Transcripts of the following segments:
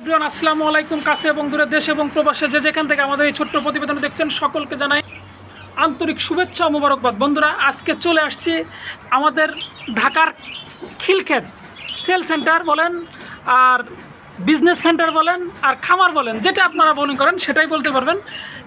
Everyone, আসসালামু আলাইকুম, কাছে এবং দূরের দেশ এবং প্রবাসে যে যেখান থেকে আমাদের এই ছোট্ট প্রতিবেদন দেখছেন, সকলকে জানাই আন্তরিক শুভেচ্ছা মোবারকবাদ। বন্ধুরা, আজকে চলে আসছি আমাদের ঢাকার খিলক্ষেত সেল সেন্টার বলেন, আর বিজনেস সেন্টার বলেন, আর খামার বলেন, যেটা আপনারা মনে করেন সেটাই বলতে পারবেন।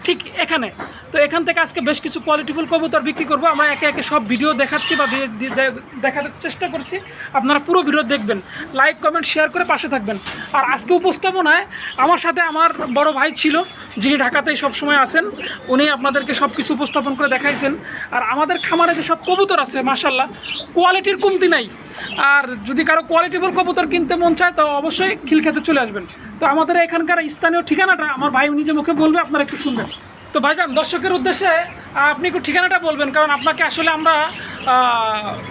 ঠিক এখানে। তো এখান থেকে আজকে বেশ কিছু কোয়ালিটিফুল কবুতর বিক্রি করব। আমরা একে একে সব ভিডিও দেখাচ্ছি বা দিয়ে- দিয়ে- দে- চেষ্টা করছি। আপনারা পুরো ভিডিও দেখবেন। লাইক কমেন্ট শেয়ার করে পাশে থাকবেন। আর আজকে উপস্থাপনায় আমার সাথে আমার বড় ভাই ছিল, যিনি ঢাকাতেই সবসময় আসেন উনি আপনাদেরকে সব কিছু উপস্থাপন করে দেখাইছেন। আর আমাদের খামারে যে সব কবুতর আছে মাসাল্লাহ কোয়ালিটির কমতি নাই। আর যদি কারও কোয়ালিটিফুল কবুতর কিনতে মন চায়, তো অবশ্যই খিলক্ষেতে চলে আসবেন। তো আমাদের এখানকার স্থানীয় ঠিকানাটা আমার ভাই নিজে মুখে বলবে, আপনারা একটু শুনবেন। তো ভাইজান দর্শকের উদ্দেশ্যে আপনি একটু ঠিকানাটা বলবেন কারণ আপনাকে আসলে আমরা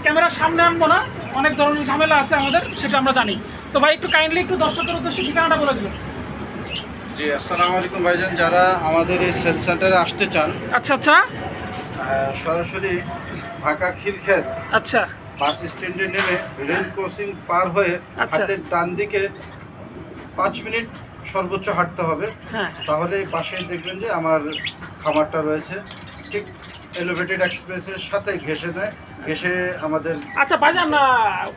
ক্যামেরার সামনে আনব না। অনেক ধরনের ঝামেলা আছে আমাদের সেটা আমরা জানি। তো ভাই একটু কাইন্ডলি একটু দর্শকের উদ্দেশ্যে ঠিকানাটা বলে দেবেন। জি আসসালামু আলাইকুম ভাইজান। যারা আমাদের এই সেল সেন্টারে আসতে চান আচ্ছা আচ্ছা। সরাসরি ঢাকা খিলক্ষেত আচ্ছা। বাস স্ট্যান্ডে নেমে রেল ক্রসিং পার হয়ে আচ্ছা। হাতের ডান দিকে পাঁচ মিনিট সর্বোচ্চ হাঁটতে হবে। হ্যাঁ। তাহলে পাশে দেখবেন যে আমার খামারটা রয়েছে। ঠিক এলিভেটেড এক্সপ্রেসের সাথে ঘেসে দেয়। ঘেসে আমাদের আচ্ছা ভাইজান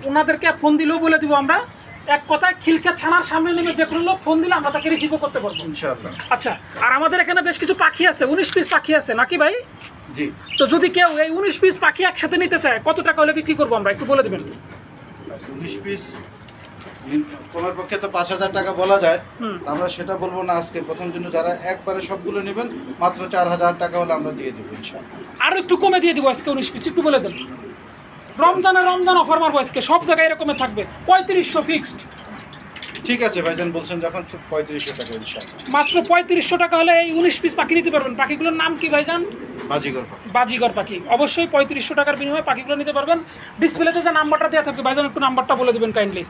ওনাদেরকে ফোন দিলেও বলে দিব আমরা। এক কথায় খিলক্ষেত থানার সামনে নেমে যে কোনো লোক ফোন দিলে আমরা তাকে রিসিভও করতে পারব। ইনশাআল্লাহ। আচ্ছা আর আমাদের এখানে বেশ কিছু পাখি আছে। উনিশ পিস পাখি আছে নাকি ভাই? জি। তো যদি কেউ এই উনিশ পিস পাখি একসাথে নিতে চায় কত টাকা হলে বিক্রি করব আমরা? একটু বলে দেবেন। উনিশ পিস তোমার পক্ষে তো পাঁচ হাজার টাকা বলা যায়। আমরা সেটা বলব না আজকে। প্রথম জন্য যারা একবারে সবগুলো নেবেন মাত্র চার হাজার টাকা হলে আমরা দিয়ে দেবো আর আরও একটু কমে দিয়ে দেবো আজকে উনিশ পিস। একটু বলে দেন। রমজানে রমজান অফার মারবো আজকে। সব জায়গায় এরকমে থাকবে। পঁয়ত্রিশশো ফিক্সড ঠিক আছে ভাইজান বলছেন যখন পঁয়ত্রিশশো টাকা মাত্র পঁয়ত্রিশশো টাকা হলে এই উনিশ পিস পাখি নিতে পারবেন। পাখিগুলোর নাম কি ভাইজান? বাজিগর পাখি। বাজিগর পাখি। অবশ্যই পঁয়ত্রিশশো টাকার বিনিময়ে পাখিগুলো নিতে পারবেন। ডিসপ্লেতে যে নাম্বারটা দেওয়া থাকবে ভাইজান একটু নাম্বারটা বলে দেবেন kindly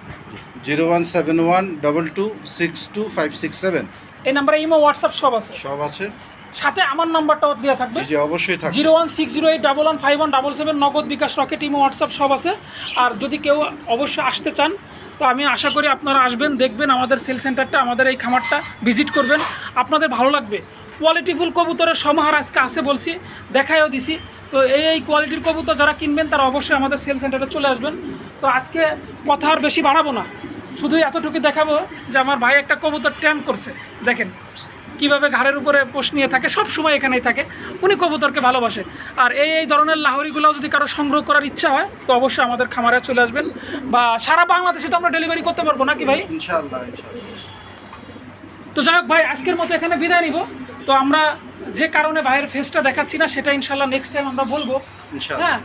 zero one seven one double two six two five six seven. এই নাম্বারে ইমো হোয়াটসঅ্যাপ সব আছে। সব আছে। সাথে আমার নাম্বারটাও দেওয়া থাকবে। জি অবশ্যই থাকবে। Zero one six zero eight double one five one double seven Nagad bKash Rocket imo WhatsApp সব আছে। আর যদি কেউ অবশ্যই আসতে চান তো আমি আশা করি আপনারা আসবেন, দেখবেন আমাদের সেল সেন্টারটা আমাদের এই খামারটা ভিজিট করবেন। আপনাদের ভালো লাগবে। কোয়ালিটিফুল কবুতরের সমাহার আজকে আসে বলছি, দেখায়ও দিছি। তো এই এই কোয়ালিটির কবুতর যারা কিনবেন, তারা অবশ্যই আমাদের সেল সেন্টারে চলে আসবেন। তো আজকে কথা আর বেশি বাড়াবো না। শুধুই এতটুকু দেখাবো যে আমার ভাই একটা কবুতর ট্যাম করছে। দেখেন কীভাবে ঘাড়ের উপরে পোষ নিয়ে থাকে সব সময় এখানেই থাকে। উনি কবুতরকে ভালোবাসে। আর এই এই ধরনের লাহরিগুলোও যদি কারও সংগ্রহ করার ইচ্ছা হয় তো অবশ্যই আমাদের খামারে চলে আসবেন। বা সারা বাংলাদেশে তো আমরা ডেলিভারি করতে পারব নাকি ভাই? তো যাই হোক ভাই আজকের মতো এখানে বিদায় নিব। তো আমরা যে কারণে ভাইয়ের ফেসটা দেখাচ্ছি না সেটা ইনশাল্লাহ নেক্সট টাইম আমরা বলব। হ্যাঁ?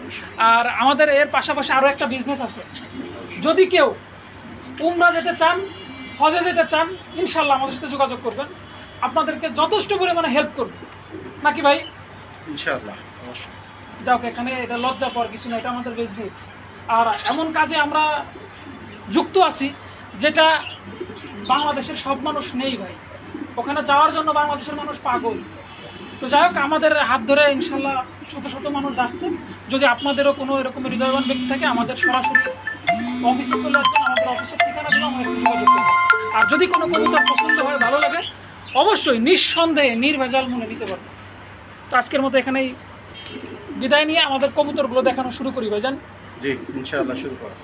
আর আমাদের এর পাশাপাশি আরও একটা বিজনেস আছে। যদি কেউ উমরা যেতে চান হজে যেতে চান ইনশাল্লাহ আমাদের সাথে যোগাযোগ করবেন। আপনাদেরকে যথেষ্ট পরিমাণে হেল্প করবে। নাকি ভাই? ইনশাআল্লাহ অবশ্যই। যাক এখানে এটা লজ্জা পাওয়ার কিছু না এটা আমাদের বিজনেস আর এমন কাজে আমরা যুক্ত আছি যেটা বাংলাদেশের সব মানুষ নেই ভাই। ওখানে যাওয়ার জন্য বাংলাদেশের মানুষ পাগল। তো যাই হোক আমাদের হাত ধরে ইনশাল্লাহ শত শত মানুষ যাচ্ছে। যদি আপনাদেরও কোনো এরকম হৃদয়বান ব্যক্তি থাকে আমাদের সরাসরি অফিসে চলে আসবেন আমাদের অফিসের ঠিকানা আর যদি কোনো কবিতা পছন্দ হয় ভালো লাগে অবশ্যই নিঃসন্দেহে নির্ভেজাল মনে নিতে পারবেন তো আজকের মতো এখানেই বিদায় নিয়ে আমাদের কবুতরগুলো দেখানো শুরু করি ভাইজান। জি ইনশাআল্লাহ শুরু করা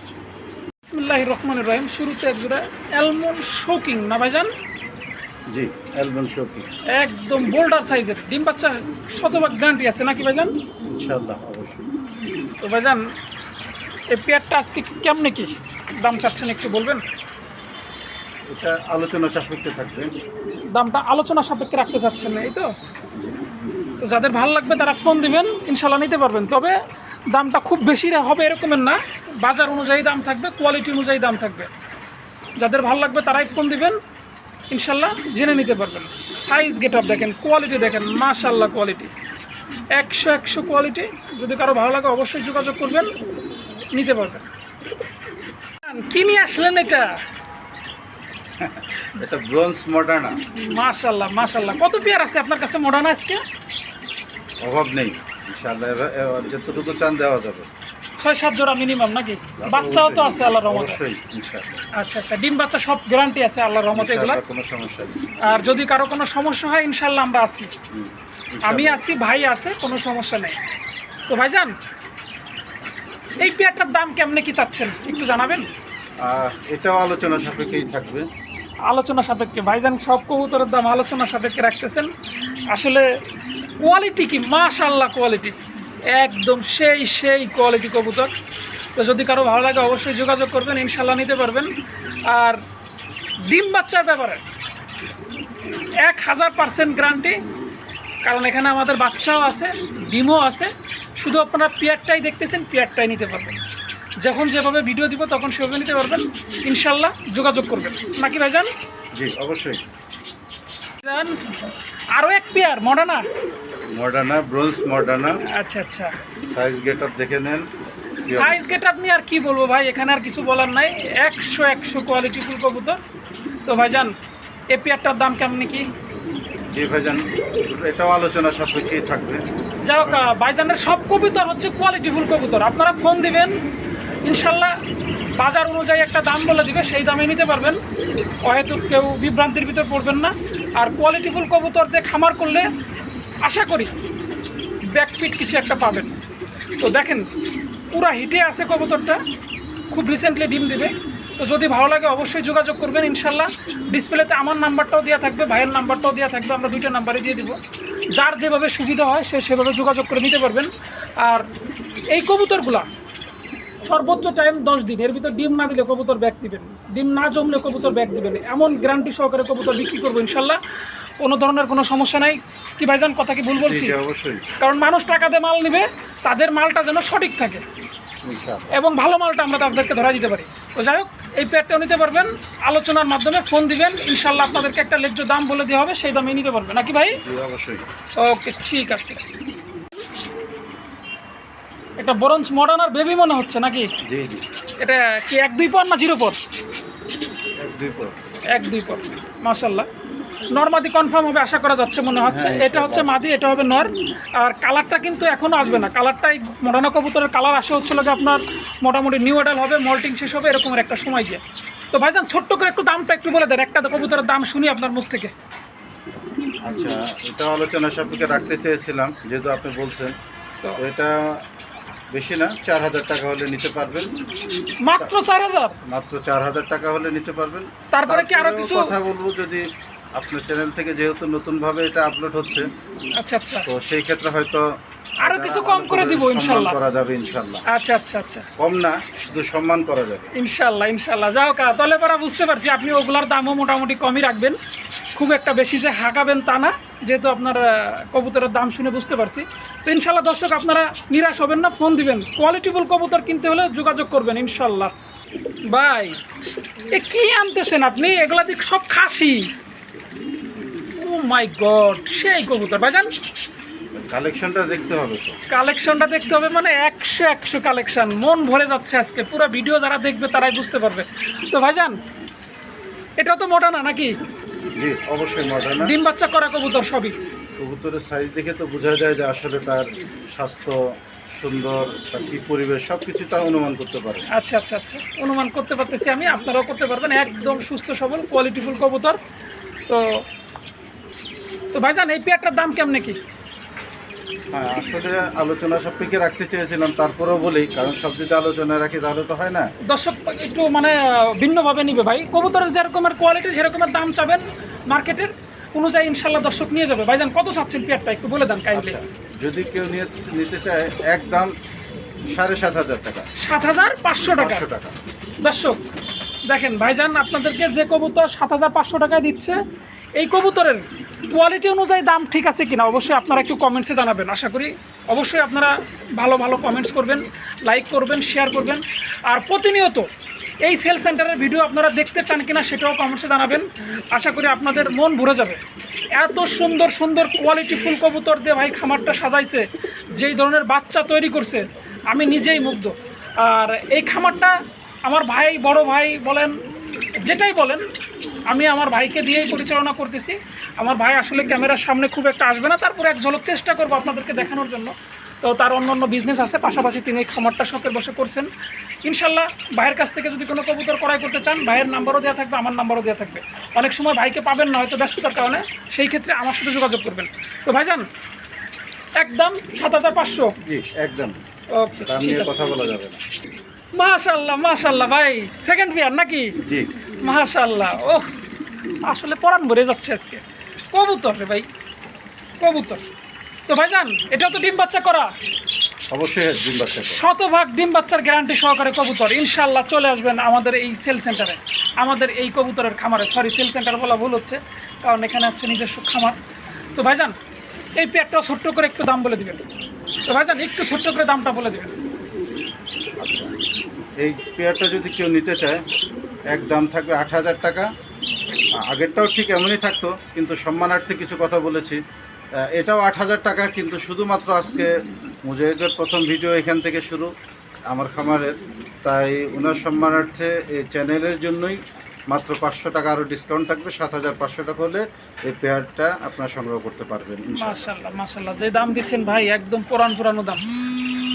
বিসমিল্লাহ রহমান রহিম শুরুতে এক জোড়া অ্যালমন্ড শোকিং না ভাইজান? জি অ্যালবাম শপি একদম বোল্ডার সাইজের ডিম বাচ্চা শতভাগ গ্যারান্টি আছে নাকি ভাইজান? ইনশাআল্লাহ অবশ্যই। তো ভাইজান এই পেয়ারটা আজকে কেমনে কি? দাম চাচ্ছেন একটু বলবেন? এটা আলোচনা সাপেক্ষে থাকবে। দামটা আলোচনা সাপেক্ষে রাখতে চাচ্ছেন এই তো? তো যাদের ভালো লাগবে তারা ফোন দিবেন ইনশাল্লাহ নিতে পারবেন। তবে দামটা খুব বেশি হবে এরকমের না। বাজার অনুযায়ী দাম থাকবে কোয়ালিটি অনুযায়ী দাম থাকবে। যাদের ভালো লাগবে তারাই ফোন দিবেন ইনশাল্লাহ জেনে নিতে পারবেন। সাইজ গেট আপ দেখেন কোয়ালিটি দেখেন মাশাল্লাহ কোয়ালিটি একশো একশো কোয়ালিটি যদি কারও ভালো লাগে অবশ্যই যোগাযোগ করবেন, নিতে পারবেন। কি নিয়ে আসলেন এটা? এটা ব্রোঞ্জ মডার্না। মাশাল্লাহ মাশাল্লাহ কত পেয়ার আছে আপনার কাছে মডার্ন আজকে? অভাব নেই ইনশাআল্লাহ। যতটুকু চান দেওয়া যাবে। ছয় সাত জোড়া মিনিমাম নাকি? বাচ্চাও তো আছে আল্লাহর রহমতে। আচ্ছা আচ্ছা। ডিম বাচ্চা সব গ্যারান্টি আছে আল্লাহর রহমতে এগুলা? কোনো সমস্যা নেই। আর যদি কারও কোনো সমস্যা হয় ইনশাল্লাহ আমরা আছি। আমি ইনশাআল্লাহ। আছি ভাই আছে কোনো সমস্যা নেই। তো ভাইজান এই পেয়ারটার দাম কেমনে কি চাচ্ছেন? একটু জানাবেন? এটাও আলোচনা সাপেক্ষেই থাকবে। আলোচনা সাপেক্ষে, ভাইজান সব কবুতরের দাম আলোচনা সাপেক্ষে রাখতেছেন। আসলে কোয়ালিটি কি? মাশাল্লাহ কোয়ালিটি একদম সেই সেই কোয়ালিটি কবুতর। তো যদি কারও ভালো লাগে অবশ্যই যোগাযোগ করবেন ইনশাল্লাহ নিতে পারবেন। আর ডিম বাচ্চার ব্যাপারে এক হাজার পার্সেন্ট গ্যারান্টি। কারণ এখানে আমাদের বাচ্চাও আছে, ডিমও আছে। শুধু আপনারা পেয়ারটাই দেখতেছেন, পেয়ারটাই নিতে পারবেন। যখন যেভাবে ভিডিও দিব তখন সেভাবে নিতে পারবেন। ইনশাল্লাহ যোগাযোগ করবেন। নাকি ভাইজান? জি অবশ্যই। যান আরও এক pair Moderna Moderna bronze Moderna আচ্ছা আচ্ছা। সাইজ গেট আপ দেখে নেন। সাইজ গেট আপনি আর কি বলব ভাই এখানে আর কিছু বলার নাই। একশো একশো কোয়ালিটি ফুল কবুতর। তো ভাইজান এই পেয়ারটার দাম কেমন কি জি ভাইজান এটাও আলোচনা সাপেক্ষেই থাকবে। যাই হোক ভাইজানের সব কবুতর হচ্ছে কোয়ালিটি ফুল কবুতর। আপনারা ফোন দিবেন ইনশাল্লাহ বাজার অনুযায়ী একটা দাম বলে দিবে, সেই দামে নিতে পারবেন। হয়তো কেউ বিভ্রান্তির ভিতর পড়বেন না। আর কোয়ালিটি ফুল কবুতর দিয়ে খামার করলে আশা করি ব্যাকপিট কিছু একটা পাবেন। তো দেখেন, পুরা হিটে আছে কবুতরটা। খুব রিসেন্টলি ডিম দিবে। তো যদি ভালো লাগে অবশ্যই যোগাযোগ করবেন ইনশাল্লাহ। ডিসপ্লেতে আমার নাম্বারটাও দেওয়া থাকবে, ভাইয়ের নাম্বারটাও দেওয়া থাকবে, আমরা দুইটা নাম্বারে দিয়ে দিব। যার যেভাবে সুবিধা হয়, সে সেভাবে যোগাযোগ করে নিতে পারবেন। আর এই কবুতরগুলা সর্বোচ্চ টাইম দশ দিন। এর ভিতর ডিম না দিলে কবুতর ব্যাগ দিবেন ডিম না জমলে কবুতর ব্যাগ দিবেন এমন গ্যারান্টি সহকারে কবুতর বিক্রি করব ইনশাল্লাহ। কোনো ধরনের কোনো সমস্যা নাই। কি ভাইজান কথা কি ভুল বলছি? অবশ্যই। কারণ মানুষ টাকা দিয়ে মাল নেবে তাদের মালটা যেন সঠিক থাকে। এবং ভালো মালটা আমরা তাদেরকে ধরা দিতে পারি। তো যাই হোক এই পেয়ারটাও নিতে পারবেন। আলোচনার মাধ্যমে ফোন দিবেন। ইনশাল্লাহ আপনাদেরকে একটা লেজ্য দাম বলে দেওয়া হবে সেই দামে নিতে পারবেন। নাকি ভাই? অবশ্যই। ওকে ঠিক আছে। এটা বরঞ্চ মডার্ন আর বেবি মনে হচ্ছে নাকি? জি জি। এটা কি এক দুই পর না জিরো পর এক দুই পর এক দুই পর মাসাল্লাহ নর্মাদি কনফার্ম হবে আশা করা যাচ্ছে মনে হচ্ছে। হ্যাঁ, এটা হচ্ছে মাদি এটা হবে নর। আর কালারটা কিন্তু এখনও আসবে না। কালারটাই মডার্না কবুতরের কালার আসা হচ্ছিল যে আপনার মোটামুটি নিউ এডাল হবে মল্টিং শেষ হবে এরকমের একটা সময় যে। তো ভাইজান ছোট্ট করে একটু দামটা একটু বলে দেন। একটা কবুতরের দাম শুনি আপনার মুখ থেকে। আচ্ছা এটা আলোচনা সাপেক্ষে রাখতে চেয়েছিলাম যেহেতু আপনি বলছেন। তো এটা বেশি না চার হাজার টাকা হলে নিতে পারবেন। মাত্র চার হাজার? মাত্র চার হাজার টাকা হলে নিতে পারবেন। তারপরে কি আরও কিছু? কথা বলব যদি আপনার চ্যানেল থেকে যেহেতু নতুনভাবে এটা আপলোড হচ্ছে আচ্ছা আচ্ছা। তো সেই ক্ষেত্রে হয়তো আরও কিছু কম করে দিব সম্মান ইনশাল্লাহ করা যাবে ইনশাল্লাহ আচ্ছা আচ্ছা আচ্ছা। কম না শুধু সম্মান করা যাবে। ইনশাল্লাহ ইনশাল্লাহ যাও কা তাহলে পরা বুঝতে পারছি আপনি ওগুলার দামও মোটামুটি কমই রাখবেন। খুব একটা বেশি যে হাঁকাবেন তা না যেহেতু আপনার কবুতরের দাম শুনে বুঝতে পারছি। তো ইনশাল্লাহ দর্শক আপনারা নিরাশ হবেন না ফোন দিবেন। কোয়ালিটিফুল কবুতর কিনতে হলে যোগাযোগ করবেন ইনশাল্লাহ ভাই এ কি আনতেছেন আপনি? এগুলা দিক সব খাসি। ও মাই গড সেই কবুতর। ভাইজান কালেকশনটা দেখতে হবে তো। কালেকশনটা দেখতে হবে মানে একশো একশো কালেকশন। মন ভরে যাচ্ছে আজকে। পুরো ভিডিও যারা দেখবে তারাই বুঝতে পারবে। তো ভাইজান এটা তো মোটা না নাকি? জি অবশ্যই মডার্ন ডিম বাচ্চা করা কবুতর সবই। কবুতরের সাইজ দেখে তো বোঝা যায় যে আসলে তার স্বাস্থ্য সুন্দর তার কি পরিবেশ সব কিছু তা অনুমান করতে পারে। আচ্ছা আচ্ছা আচ্ছা। অনুমান করতে পারতেছি আমি আপনারাও করতে পারবেন। একদম সুস্থ সবল কোয়ালিটিফুল কবুতর। তো তো ভাইজান এই পেয়ারটার দাম কেমন কি? হ্যাঁ আসলে আলোচনা সাপেক্ষে রাখতে চেয়েছিলাম তারপরেও বলি কারণ সব যদি আলোচনা রাখি তাহলে তো হয় না। দর্শক একটু মানে ভিন্নভাবে নিবে ভাই। কবুতরের যেরকমের কোয়ালিটি সেরকমের দাম চাবেন মার্কেটের অনুযায়ী ইনশাল্লাহ দর্শক নিয়ে যাবে। ভাইজান কত চাচ্ছেন পেয়ারটা একটু বলে দেন কাইন্ডলি আচ্ছা যদি কেউ নিয়ে নিতে চায় একদম সাড়ে সাত হাজার টাকা। সাত হাজার পাঁচশো টাকা। টাকা। দর্শক দেখেন ভাইজান আপনাদেরকে যে কবুতর সাত হাজার পাঁচশো টাকায় দিচ্ছে এই কবুতরের কোয়ালিটি অনুযায়ী দাম ঠিক আছে কিনা, অবশ্যই আপনারা একটু কমেন্টসে জানাবেন। আশা করি অবশ্যই আপনারা ভালো ভালো কমেন্টস করবেন লাইক করবেন শেয়ার করবেন। আর প্রতিনিয়ত এই সেল সেন্টারের ভিডিও আপনারা দেখতে চান কিনা সেটাও কমেন্টসে জানাবেন। আশা করি আপনাদের মন ভরে যাবে। এত সুন্দর সুন্দর কোয়ালিটি ফুল কবুতর দিয়ে ভাই খামারটা সাজাইছে, যেই ধরনের বাচ্চা তৈরি করছে, আমি নিজেই মুগ্ধ। আর এই খামারটা আমার ভাই, বড় ভাই বলেন যেটাই বলেন আমি আমার ভাইকে দিয়েই পরিচালনা করতেছি। আমার ভাই আসলে ক্যামেরার সামনে খুব একটা আসবে না তারপরে এক ঝলক চেষ্টা করব আপনাদেরকে দেখানোর জন্য। তো তার অন্য অন্য বিজনেস আছে পাশাপাশি তিনি এই খামারটা শখের বসে করছেন। ইনশাল্লাহ ভাইয়ের কাছ থেকে যদি কোনো কবুতর ক্রয় করতে চান ভাইয়ের নাম্বারও দেওয়া থাকবে আমার নাম্বারও দেওয়া থাকবে। অনেক সময় ভাইকে পাবেন না হয়তো ব্যস্ততার কারণে সেই ক্ষেত্রে আমার সাথে যোগাযোগ করবেন। তো ভাইজান একদম সাত হাজার পাঁচশো। একদম। কথা বলা যাবে না। মাশাল্লাহ মাশাল্লাহ ভাই। সেকেন্ড বিয়ার নাকি? জি। মাশাল্লাহ ও আসলে পরান ভরে যাচ্ছে আজকে। কবুতর রে ভাই কবুতর। তো ভাইজান এটাও তো ডিম বাচ্চা করা? অবশ্যই ডিম বাচ্চা শতভাগ ডিম বাচ্চার গ্যারান্টি সহকারে কবুতর। ইনশাল্লাহ চলে আসবেন আমাদের এই সেল সেন্টারে আমাদের এই কবুতরের খামারে। সরি সেল সেন্টার বলা ভুল হচ্ছে কারণ এখানে হচ্ছে নিজস্ব খামার। তো ভাইজান এই পেটটাও ছোট্ট করে একটু দাম বলে দিবেন। তো ভাইজান একটু ছোট্ট করে দামটা বলে দিবেন। আচ্ছা। এই পেয়ারটা যদি কেউ নিতে চায়, এক দাম থাকবে আট হাজার টাকা। আগেরটাও ঠিক এমনই থাকতো, কিন্তু সম্মানার্থে কিছু কথা বলেছি। এটাও আট হাজার টাকা, কিন্তু শুধুমাত্র আজকে মুজাহিদের প্রথম ভিডিও এখান থেকে শুরু, আমার খামারের। তাই ওনার সম্মানার্থে এই চ্যানেলের জন্যই মাত্র পাঁচশো টাকা আরও ডিসকাউন্ট থাকবে, সাত হাজার পাঁচশো টাকা হলে এই পেয়ারটা আপনার সংগ্রহ করতে পারবেন। মাশাল্লাহ মাশাল্লাহ যে দাম দিচ্ছেন ভাই, একদম পুরান পুরানো দাম।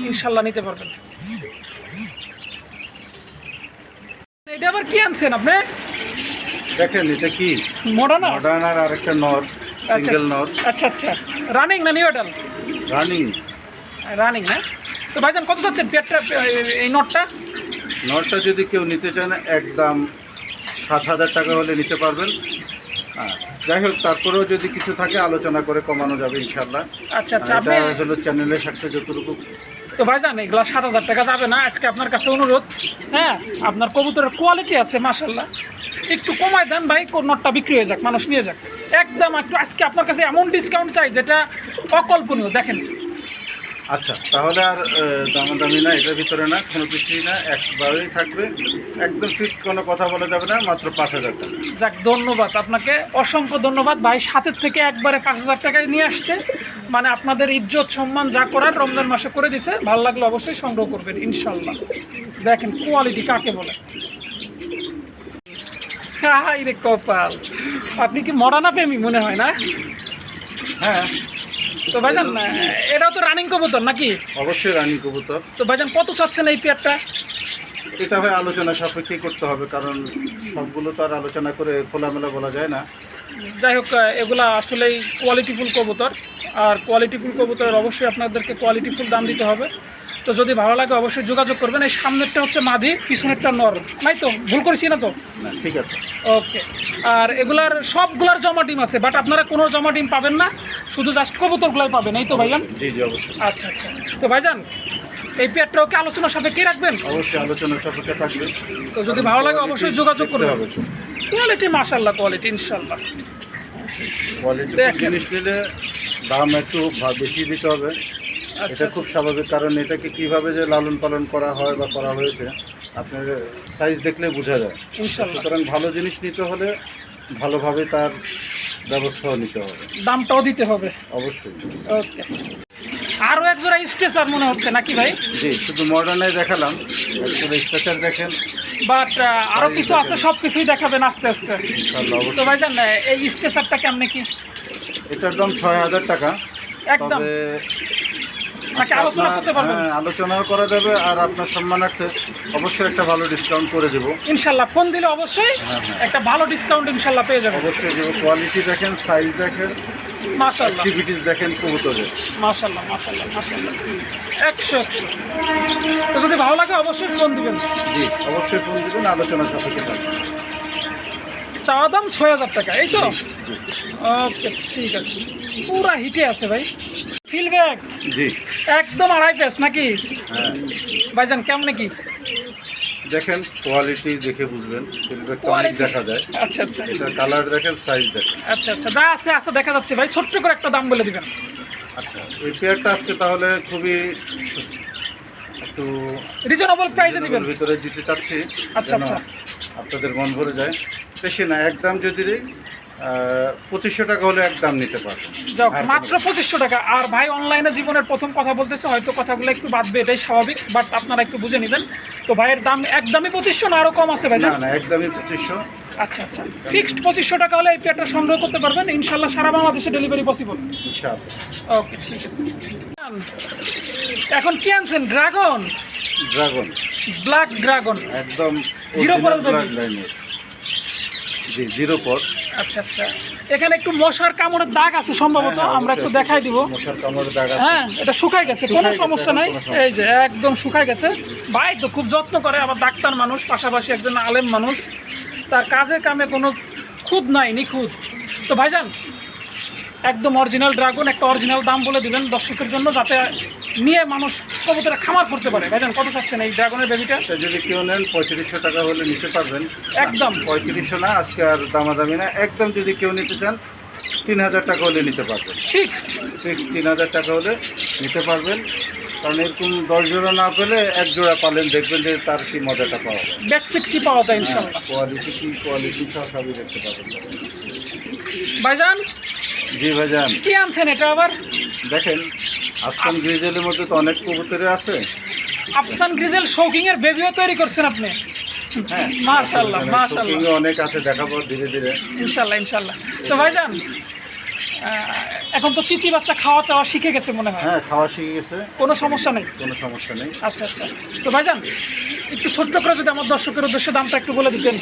ইনশাল্লাহ নিতে পারবেন। এটা আবার কি আনছেন আপনি? দেখেন এটা কি? মডার্ন মডার্ন আর আরেকটা নর সিঙ্গেল নর। আচ্ছা আচ্ছা। রানিং না নিউ এডাল রানিং রানিং না? তো ভাইজান কত চাচ্ছেন পেটটা এই নটটা? নটটা যদি কেউ নিতে চান একদম সাত হাজার টাকা হলে নিতে পারবেন। হ্যাঁ যাই হোক তারপরেও যদি কিছু থাকে আলোচনা করে কমানো যাবে ইনশাল্লাহ আচ্ছা আচ্ছা আসলে চ্যানেলের সাথে যতটুকু তো ভাইজান, এগুলো সাত হাজার টাকা যাবে না, আজকে আপনার কাছে অনুরোধ। হ্যাঁ আপনার কবুতরের কোয়ালিটি আছে মাসাল্লাহ একটু কমায় দেন ভাই নটটা বিক্রি হয়ে যাক, মানুষ নিয়ে যাক। একদম, একটু আজকে আপনার কাছে এমন ডিসকাউন্ট চাই, যেটা অকল্পনীয়। দেখেন আচ্ছা তাহলে আর দামাদামি না এটার ভিতরে না কোনো কিছুই না একবারেই থাকবে। একদম ফিক্সড কোনো কথা বলা যাবে না মাত্র পাঁচ হাজার টাকা। যাক ধন্যবাদ আপনাকে। অসংখ্য ধন্যবাদ। ভাই সাতের থেকে একবারে পাঁচ হাজার টাকায় নিয়ে আসছে। মানে আপনাদের ইজ্জত সম্মান যা করার রমজান মাসে করে দিছে। ভালো লাগলে অবশ্যই সংগ্রহ করবেন ইনশাল্লাহ। দেখেন কোয়ালিটি কাকে বলে? হাই রে কপাল। আপনি কি মরানা প্রেমী মনে হয় না? হ্যাঁ। তো ভাইজান এটাও তো রানিং কবুতর নাকি? অবশ্যই রানিং কবুতর। তো ভাইজান কত চাচ্ছেন এই পেয়ারটা এটা হয় আলোচনা সাপেক্ষে করতে হবে কারণ সবগুলো তো আর আলোচনা করে খোলামেলা বলা যায় না। যাই হোক এগুলা আসলেই কোয়ালিটিফুল কবুতর। আর কোয়ালিটিফুল কবুতরের অবশ্যই আপনাদেরকে কোয়ালিটিফুল দাম দিতে হবে। তো যদি ভালো লাগে অবশ্যই যোগাযোগ করবেন। এই সামনেরটা হচ্ছে মাদি পিছনেরটা নর। নাই তো? ভুল করেছি না তো? ঠিক আছে। ওকে। আর এগুলার সবগুলার জমা ডিম আছে বাট আপনারা কোনো জমা ডিম পাবেন না। শুধু জাস্ট কবুতরগুলাই পাবেন এই তো ভাইজান? জি জি অবশ্যই। আচ্ছা আচ্ছা। তো ভাইজান এই পেয়ারটা ওকে আলোচনার সাথে কি রাখবেন? অবশ্যই আলোচনার সাপেক্ষে থাকবে? তো যদি ভালো লাগে অবশ্যই যোগাযোগ করবেন। কোয়ালিটি মাশাল্লাহ কোয়ালিটি ইনশাল্লাহ কোয়ালিটি। জিনিস নিলে দাম একটু বেশি দিতে হবে। এটা খুব স্বাভাবিক কারণ এটাকে কীভাবে যে লালন পালন করা হয় বা করা হয়েছে আপনার সাইজ দেখলে বোঝা যায়। সুতরাং ভালো জিনিস নিতে হলে ভালোভাবে তার ব্যবস্থাও নিতে হবে। দামটাও দিতে হবে। অবশ্যই। ওকে। আরও এক জোড়া স্টেসার মনে হচ্ছে নাকি ভাই? জি শুধু মডার্নে দেখালাম একটু স্পেশাল দেখেন। বাট আরও কিছু আছে সব কিছুই দেখাবেন আস্তে আস্তে। তো ভাইজান আহ, এই স্টেসারটা কেমনে কি? এটার দাম ছয় হাজার টাকা। একদম। আলোচনা করতে পারবেন। হ্যাঁ, আলোচনাও করা যাবে আর আপনার সম্মানার্থে অবশ্যই একটা ভালো ডিসকাউন্ট করে দেবো। ইনশাল্লাহ ফোন দিলে অবশ্যই হ্যাঁ, হ্যাঁ। একটা ভালো ডিসকাউন্ট ইনশাল্লাহ পেয়ে যাবেন। অবশ্যই দেবো। কোয়ালিটি দেখেন সাইজ দেখেন অ্যাক্টিভিটিস দেখেন কবুতরের। একশো একশো। তো যদি ভালো লাগে অবশ্যই ফোন দিবেন। জি অবশ্যই ফোন দেবেন আলোচনা সাপেক্ষে থাকবে চাওয়া দাম ছয় হাজার টাকা এই তো? ওকে ঠিক আছে। পুরা হিটে আছে ভাই। ফিলব্যাক জি। একদম আড়াই পেস নাকি? হ্যাঁ। ভাইজান কেমন কি? দেখেন কোয়ালিটি দেখে বুঝবেন। অনেক দেখা যায়। আচ্ছা আচ্ছা। কালার দেখেন সাইজ দেখেন। আচ্ছা আচ্ছা। যা আছে আছে দেখা যাচ্ছে ভাই। ছোট্ট করে একটা দাম বলে দিবেন। আচ্ছা এই পেয়ারটা আজকে তাহলে খুবই একটু রিজনেবল প্রাইসে দিবেন। reasonable ভিতরে দিতে চাচ্ছি। আচ্ছা, আচ্ছা। আপনাদের মন ভরে যায়। বেশি না একদম যদি পঁচিশশো টাকা হলে একদম নিতে পারবেন মাত্র পঁচিশশো টাকা। আর ভাই অনলাইনে জীবনের প্রথম কথা বলতেছে হয়তো কথাগুলো একটু বাদবে এটাই স্বাভাবিক বাট আপনারা একটু বুঝে নেবেন। তো ভাইয়ের দাম একদমই পঁচিশশো না আরও কম আছে ভাই না? না একদমই পঁচিশশো। আচ্ছা আচ্ছা। ফিক্সড পঁচিশশো টাকা হলে এই পেয়ারটা সংগ্রহ করতে পারবেন। ইনশাল্লাহ সারা বাংলাদেশে ডেলিভারি পসিবল ইনশাআল্লাহ। ওকে ঠিক আছে। এখন কি আনছেন? ড্রাগন ড্রাগন ব্ল্যাক ড্রাগন একদম Zero original জি জিরো পর আচ্ছা আচ্ছা। এখানে একটু মশার কামড়ের দাগ আছে সম্ভবত হ্যাঁ, আমরা একটু দেখাই দিব। মশার কামড়ের দাগ আছে। হ্যাঁ এটা শুকাই গেছে কোনো সমস্যা নাই। এই যে একদম শুকাই গেছে। ভাই তো খুব যত্ন করে আবার ডাক্তার মানুষ পাশাপাশি একজন আলেম মানুষ। তার কাজে কামে কোনো খুদ নাই নিখুঁত। তো ভাইজান একদম অরিজিনাল ড্রাগন একটা অরিজিনাল দাম বলে দিবেন দর্শকের জন্য যাতে নিয়ে মানুষ কবুতরে খামার করতে পারে। ভাইজান কত চাচ্ছেন এই ড্রাগনের বেবিটা? যদি কেউ নেন পঁয়ত্রিশশো টাকা হলে নিতে পারবেন। একদম। পঁয়ত্রিশশো না আজকে আর দামাদামি না। একদম যদি কেউ নিতে চান তিন হাজার টাকা হলে নিতে পারবেন। ফিক্সড? ফিক্সড তিন হাজার টাকা হলে নিতে পারবেন। কারণ এরকম দশ জোড়া না পেলে এক জোড়া পালেন দেখবেন যে তার কি মজাটা পাওয়া যায়। ব্যাকপিক কি পাওয়া যায় কোয়ালিটি কি কোয়ালিটি সব সবই দেখতে পাবেন। ভাইজান জি ভাইজান। কি আনছেন এটা আবার? দেখেন আফসান গ্রিজেলের মধ্যে তো অনেক কবুতরে আছে। আফসান গ্রিজেল শৌকিং এর বেবিও তৈরি করছেন আপনি? হ্যাঁ মাশাল্লাহ শৌখিনও অনেক আছে দেখাবো ধীরে ধীরে। ইনশাল্লাহ ইনশাল্লাহ তো ভাইজান এখন তো চিচি বাচ্চা খাওয়া টাওয়া শিখে গেছে মনে হয়। হ্যাঁ খাওয়া শিখে গেছে। কোনো সমস্যা নেই? কোনো সমস্যা নেই। আচ্ছা আচ্ছা। তো ভাইজান একটু ছোট্ট করে যদি আমার দর্শকের উদ্দেশ্যে দামটা একটু বলে দিতেন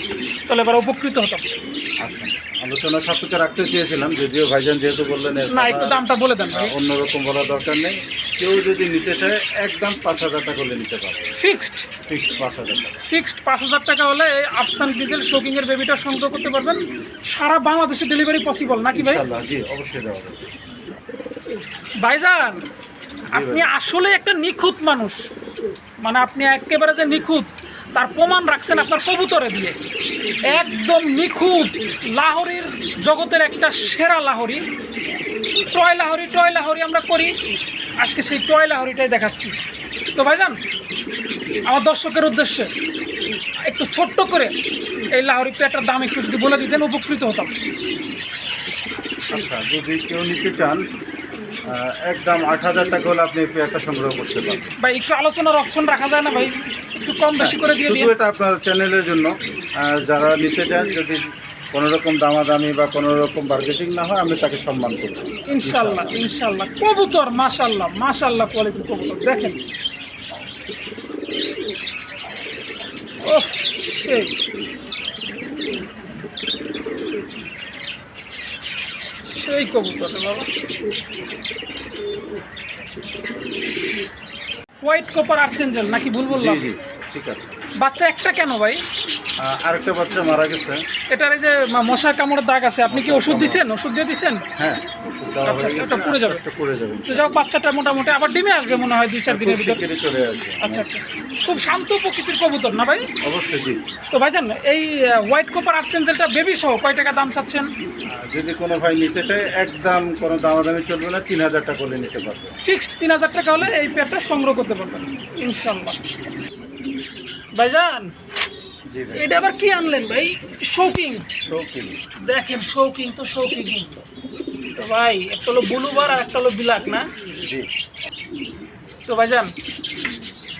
তাহলে এবার উপকৃত হতাম। আচ্ছা আলোচনা সাপেক্ষে রাখতে চেয়েছিলাম যদিও ভাইজান যেহেতু বললেন না একটু দামটা বলে দেন। অন্যরকম বলার দরকার নেই। কেউ যদি নিতে চায় একদম পাঁচ হাজার টাকা হলে নিতে পারবে। ফিক্সড? ফিক্সড পাঁচ হাজার টাকা। ফিক্সড পাঁচ হাজার টাকা হলে এই আফসান ডিজেল শোকিং এর বেবিটা সংগ্রহ করতে পারবেন। সারা বাংলাদেশে ডেলিভারি পসিবল নাকি ভাই? জি অবশ্যই দেওয়া যাবে। ভাইজান, আপনি আসলে একটা নিখুঁত মানুষ। মানে আপনি একেবারে যে নিখুঁত, তার প্রমাণ রাখছেন আপনার কবুতরে দিয়ে। একদম নিখুঁত, লাহরির জগতের একটা সেরা লাহরি। টয় লাহরি টয় লাহরি আমরা করি। আজকে সেই টয় লাহরিটাই দেখাচ্ছি। তো ভাইজান, আমার দর্শকের উদ্দেশ্যে একটু ছোট্ট করে এই লাহরি পেটার দাম একটু যদি বলে দিতেন, উপকৃত হতাম। আচ্ছা যদি কেউ নিতে চান একদম আট হাজার টাকা হলে আপনি পেয়ারটা সংগ্রহ করতে পারবেন। ভাই একটু আলোচনার অপশন রাখা যায় না ভাই? একটু কম বেশি করে দিয়ে শুধু এটা আপনার চ্যানেলের জন্য। যারা নিতে চান যদি কোনো রকম দামাদামি বা কোনো রকম মার্কেটিং না হয় আমি তাকে সম্মান করব ইনশাল্লাহ ইনশাল্লাহ। কবুতর মাশাল্লাহ মাশাল্লাহ কোয়ালিটির কবুতর। দেখেন। ওহ সেই। সেই কবুতর বাবা। হোয়াইট কপার আর্চেঞ্জেল নাকি ভুল বললাম? ঠিক আছে। বাচ্চা একটা কেন ভাই? আরেকটা বাচ্চা মারা গেছে। এটার এই যে ম- মশার কামড়ের দাগ আছে আপনি কি ওষুধ দিছেন? ওষুধ দিয়ে দিছেন? হ্যাঁ আচ্ছা, ওটা পুড়ে যাবে। পুড়ে তো বাচ্চাটা মোটামুটি আবার ডিমে আসবে মনে হয় দুই চার দিনের ভিতর। চলে আসবে। আচ্ছা আচ্ছা। খুব শান্ত প্রকৃতির কবুতর না ভাই? অবশ্যই জি। তো ভাইজান এই হোয়াইট কপার আর্চেঞ্জেলটা বেবি সহ কয় টাকা দাম চাচ্ছেন? যদি কোনো ভাই নিতে চায় একদম কোনো দামাদামি চলবে না তিন হাজার টাকা হলে নিতে পারবে। ফিক্সড তিন হাজার টাকা হলে এই পেয়ারটা সংগ্রহ করতে পারবেন ইনশাল্লাহ। ভাইজান ভাই এটা আবার কি আনলেন ভাই? শৌকিং শৌখিন। দেখেন শৌকিং তো শৌকিং তো ভাই একটা হলো ব্লুবার আর একটা হলো বিলাক না? তো ভাইজান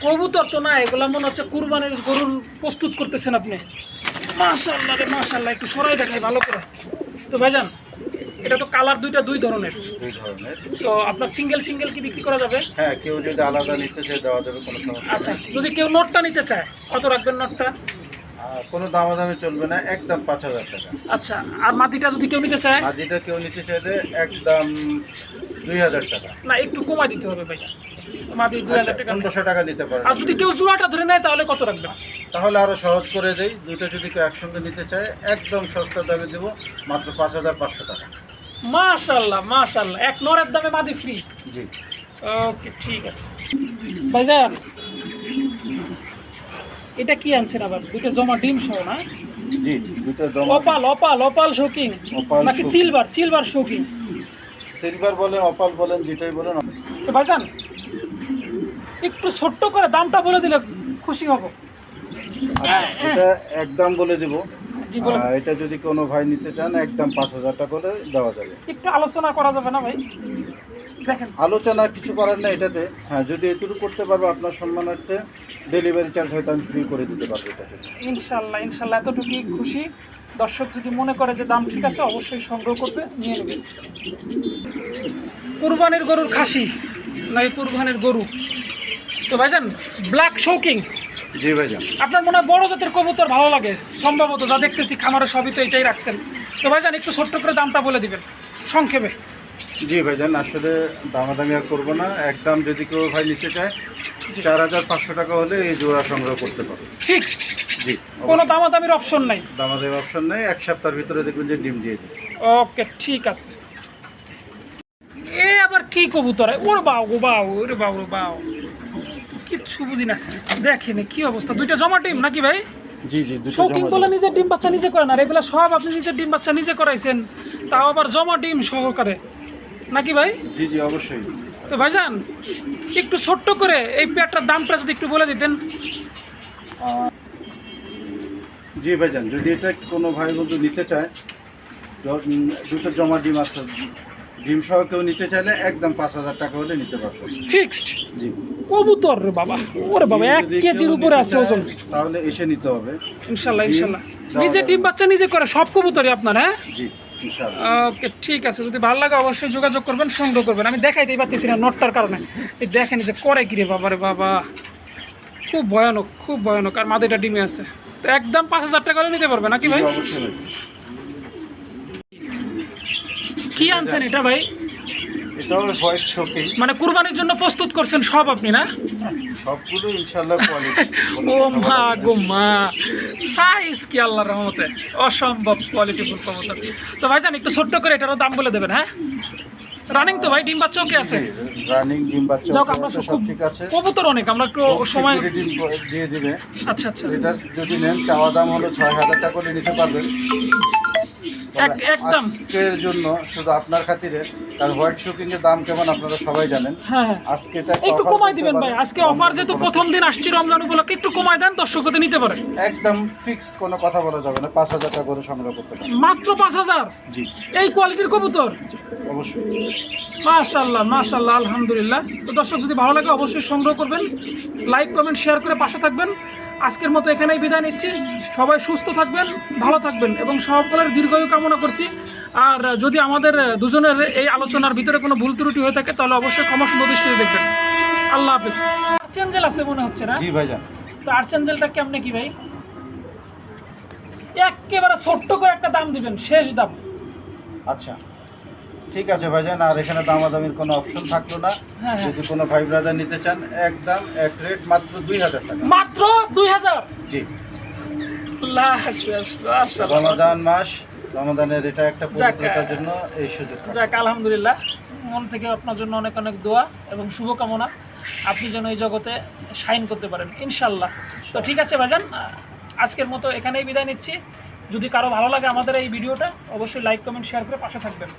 কবুতর তো না এগুলো মনে হচ্ছে কুরবানির গরুর প্রস্তুত করতেছেন আপনি। মাশাল্লাহ রে মাশাল্লাহ একটু সরাই দেখাই ভালো করে। তো ভাইজান এটা তো কালার দুইটা দুই ধরনের। দুই ধরনের। তো আপনার সিঙ্গেল সিঙ্গেল কি বিক্রি করা যাবে? হ্যাঁ কেউ যদি আলাদা নিতে চায় দেওয়া যাবে কোনো সমস্যা আচ্ছা যদি কেউ নোটটা নিতে চায় কত রাখবেন নোটটা? কোনো দামাদামি চলবে না একদম পাঁচ হাজার টাকা। আচ্ছা আর মাটিটা যদি কেউ নিতে চায়? যেটা কেউ নিতে চাইলে একদম দুই হাজার টাকা। না একটু কমাই দিতে হবে ভাইয়া। মাটি দুই আচ্ছা হাজার টাকা পনেরোশো টাকা নিতে আর যদি কেউ জোড়াটা ধরে নেয় তাহলে কত রাখবেন? তাহলে আরও সহজ করে দেই দুইটা যদি কেউ একসঙ্গে নিতে চায় একদম সস্তা দামে দেবো মাত্র পাঁচ হাজার পাঁচশো টাকা। মাশাল্লাহ মাশাল্লাহ। এক নরের দামে মাদি ফ্রি জি। ওকে ঠিক আছে। ভাইজান এটা কি আনছেন আবার? দুটো জমা ডিম সহ না? জি দুটো দম opal opal opal shocking opal নাকি। চিলবার চিলবার শৌকিং সিলভার বলেন অপাল বলেন যেটাই বলেন তো ভাইজান একটু ছোট্ট করে দামটা বলে দিলে খুশি হব। আচ্ছা এটা একদম বলে দেব। এটা যদি কোনো ভাই নিতে চান একদম পাঁচ হাজার টাকা করে দেওয়া যাবে। একটু আলোচনা করা যাবে না ভাই? দেখেন। আলোচনা কিছু করার নেই এটাতে। হ্যাঁ যদি এটুকু করতে পারব আপনার সম্মানার্থে ডেলিভারি চার্জ হয়তো আমি ফ্রি করে দিতে পারব এটাতে। ইনশাল্লাহ ইনশাল্লাহ এতটুকুই খুশি। দর্শক যদি মনে করে যে দাম ঠিক আছে অবশ্যই সংগ্রহ করবে নিয়ে নেবে। কুরবানির গরুর খাসি না এই কুরবানির গরু? তো ভাইজান ব্ল্যাক শৌকিং জি ভাইজান। আপনার মনে হয় বড় জাতের কবুতর ভালো লাগে? সম্ভবত যা দেখতেছি খামারে সবই তো এটাই রাখছেন। তো ভাইজান একটু ছোট্ট করে দামটা বলে দিবেন। সংক্ষেপে। জি ভাইজান আসলে দামাদামি আর করব না। একদম যদি কেউ ভাই নিতে চায় চার হাজার পাঁচশো টাকা হলে এই জোড়া সংগ্রহ করতে পারবে ফিক্সড? জি কোনো দামাদামির অপশন নাই? দামাদামি অপশন নেই। এক সপ্তাহের ভিতরে দেখবেন যে ডিম দিয়ে দিচ্ছে ওকে ঠিক আছে। এ আবার কি কবুতর? ওর বাউ গো বাউ ওরে বাউ বাউ। কিচ্ছু বুঝি না। দেখেনি কি অবস্থা। দুইটা জমা টিম নাকি ভাই? জি জি শৌকিং বলে নিজের ডিম বাচ্চা নিজে করেন আর এগুলো সব আপনি নিজের ডিম বাচ্চা নিজে করাইছেন তাও আবার জমা ডিম সহকারে। নাকি ভাই? জি জি অবশ্যই। তো ভাইজান একটু ছোট্ট করে এই পেয়ারটার দামটা যদি একটু বলে দিতেন। জি ভাইজান যদি এটা কোনো ভাই বন্ধু নিতে চায় দুটো জমা ডিম আছে ডিম সহ কেউ নিতে চাইলে একদম পাঁচ হাজার টাকা হলে নিতে পারবে। ফিক্সড? জি। কবুতর রে বাবা ওরে বাবা এক কেজির উপরে আছে ওজন। তাহলে এসে নিতে হবে। ইনশাল্লাহ ইনশাল্লাহ। নিজে ডিম বাচ্চা নিজে করে সব কবুতরই আপনার হ্যাঁ? জি। ওকে ঠিক আছে। যদি ভালো লাগে অবশ্যই যোগাযোগ করবেন সংগ্রহ করবেন। আমি দেখাইতেই পারতেছি না নটটার কারণে। এই দেখেন যে করে কিরে বাবা রে বাবা। খুব ভয়ানক খুব ভয়ানক। আর মাদেটা ডিমে আছে। তো একদম পাঁচ হাজার টাকা করে নিতে পারবে নাকি ভাই? ভাই। কি আনছেন এটা ভাই? এটাও হোয়াইট শোকেই। মানে কুরবানির জন্য প্রস্তুত করছেন সব আপনি না? সবগুলো ইনশাআল্লাহ কোয়ালিটি ও মা গো মা। সাইজ কি আল্লাহর রহমতে। অসম্ভব কোয়ালিটিফুল কবুতর। তো ভাইজান একটু ছোট্ট করে এটারও দাম বলে দেবেন হ্যাঁ? রানিং তো ভাই ডিম বাচ্চা ওকে আছে? রানিং ডিম বাচ্চা যাক আমরা খুব ঠিক আছে। কবুতর অনেক আমরা একটু সময় ডিম দিয়ে দিবে। আচ্ছা আচ্ছা। যদি নেন চাওয়া দাম হলো ছয় হাজার টাকা করে নিতে পারবেন। একদম। আজকের জন্য শুধু আপনার খাতিরে কারণ হোয়াইট শুকিং এর দাম কেমন আপনারা সবাই জানেন। হ্যাঁ হ্যাঁ। আজকে এটা একটু কমাই দিবেন ভাই। আজকে অফার যেহেতু প্রথম দিন আসছি রমজান উপলক্ষে একটু কমাই দেন দর্শক যাতে নিতে পারে। একদম ফিক্সড কোনো কথা বলা যাবে না। পাঁচ হাজার টাকা করে সংগ্রহ করতে পারেন। মাত্র পাঁচ হাজার? জি। এই কোয়ালিটির কবুতর? অবশ্যই। মাশাল্লাহ মাশাল্লাহ আলহামদুলিল্লাহ। তো দর্শক যদি ভালো লাগে অবশ্যই সংগ্রহ করবেন। লাইক কমেন্ট শেয়ার করে পাশে থাকবেন। আজকের মতো এখানেই বিদায় নিচ্ছি। সবাই সুস্থ থাকবেন ভালো থাকবেন এবং সকলের দীর্ঘায়ু কামনা করছি। আর যদি আমাদের দুজনের এই আলোচনার ভিতরে কোনো ভুল ত্রুটি হয়ে থাকে তাহলে অবশ্যই ক্ষমা সুন্দর দৃষ্টিতে দেখবেন। আল্লাহ হাফেজ। আর্চেঞ্জেল আছে মনে হচ্ছে না? জি ভাইজান। তো আর্চেঞ্জেলটা কেমনে কি ভাই? একেবারে ছোট্ট করে একটা দাম দিবেন শেষ দাম। আচ্ছা। ঠিক আছে ভাইজান আর এখানে দামাদামির কোনো অপশন থাকল না। হ্যাঁ, হ্যাঁ। যদি কোনো ভাই ব্রাদার নিতে চান একদম এক রেট মাত্র দুই হাজার টাকা। মাত্র দুই হাজার? জি। রমাদান মাস রমাদানের এটা একটা পবিত্রতার জন্য এই সুযোগ যাক আলহামদুলিল্লাহ। মন থেকে আপনার জন্য অনেক অনেক দোয়া এবং শুভকামনা। আপনি যেন এই জগতে শাইন করতে পারেন ইনশাল্লাহ তো ঠিক আছে ভাইজান আজকের মতো এখানেই বিদায় নিচ্ছি। যদি কারও ভালো লাগে আমাদের এই ভিডিওটা অবশ্যই লাইক কমেন্ট শেয়ার করে পাশে থাকবেন।